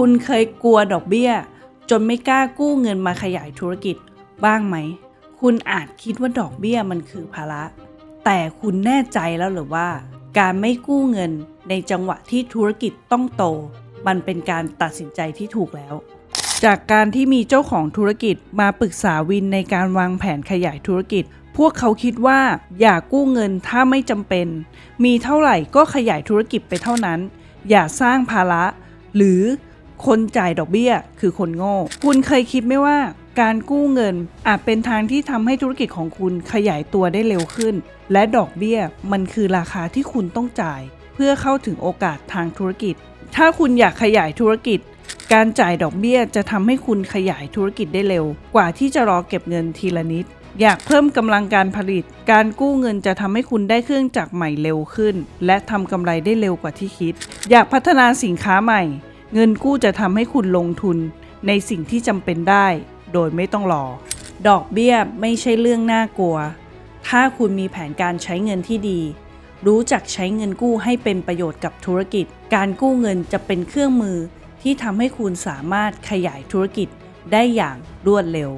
คุณเคยกลัวดอกเบี้ย จนไม่กล้ากู้เงินมาขยายธุรกิจบ้างไหม คุณอาจคิดว่าดอกเบี้ยมันคือภาระ แต่คุณแน่ใจแล้วหรือว่า การไม่กู้เงินในจังหวะที่ธุรกิจต้องโต มันเป็นการตัดสินใจที่ถูกแล้ว จากการที่มีเจ้าของธุรกิจมาปรึกษาวินในการวางแผนขยายธุรกิจ พวกเขาคิดว่าอย่ากู้เงินถ้าไม่จำเป็น มีเท่าไหร่ก็ขยายธุรกิจไปเท่านั้น อย่าสร้างภาระหรือ คนจ่ายดอกเบี้ยคือคนโง่ คุณเคยคิดไหมว่า การกู้เงินอาจเป็นทางที่ทำให้ธุรกิจของคุณขยายตัวได้เร็วขึ้น และดอกเบี้ยมันคือราคาที่คุณต้องจ่าย เพื่อเข้าถึงโอกาสทางธุรกิจ ถ้าคุณอยากขยายธุรกิจ การจ่ายดอกเบี้ยจะทำให้คุณขยายธุรกิจได้เร็ว กว่าที่จะรอเก็บเงินทีละนิดอยากเพิ่มกำลังการผลิต การกู้เงินจะทำให้คุณได้เครื่องจักรใหม่เร็วขึ้น และทำกำไรได้เร็วกว่าที่คิด อยากพัฒนาสินค้าใหม่ เงินกู้จะทำให้คุณลงทุนในสิ่งที่จำเป็นได้ โดยไม่ต้องรอ ดอกเบี้ยไม่ใช่เรื่องน่ากลัว ถ้าคุณมีแผนการใช้เงินที่ดี รู้จักใช้เงินกู้ให้เป็นประโยชน์กับธุรกิจ การกู้เงินจะเป็นเครื่องมือที่ทำให้คุณสามารถขยายธุรกิจได้อย่างรวดเร็ว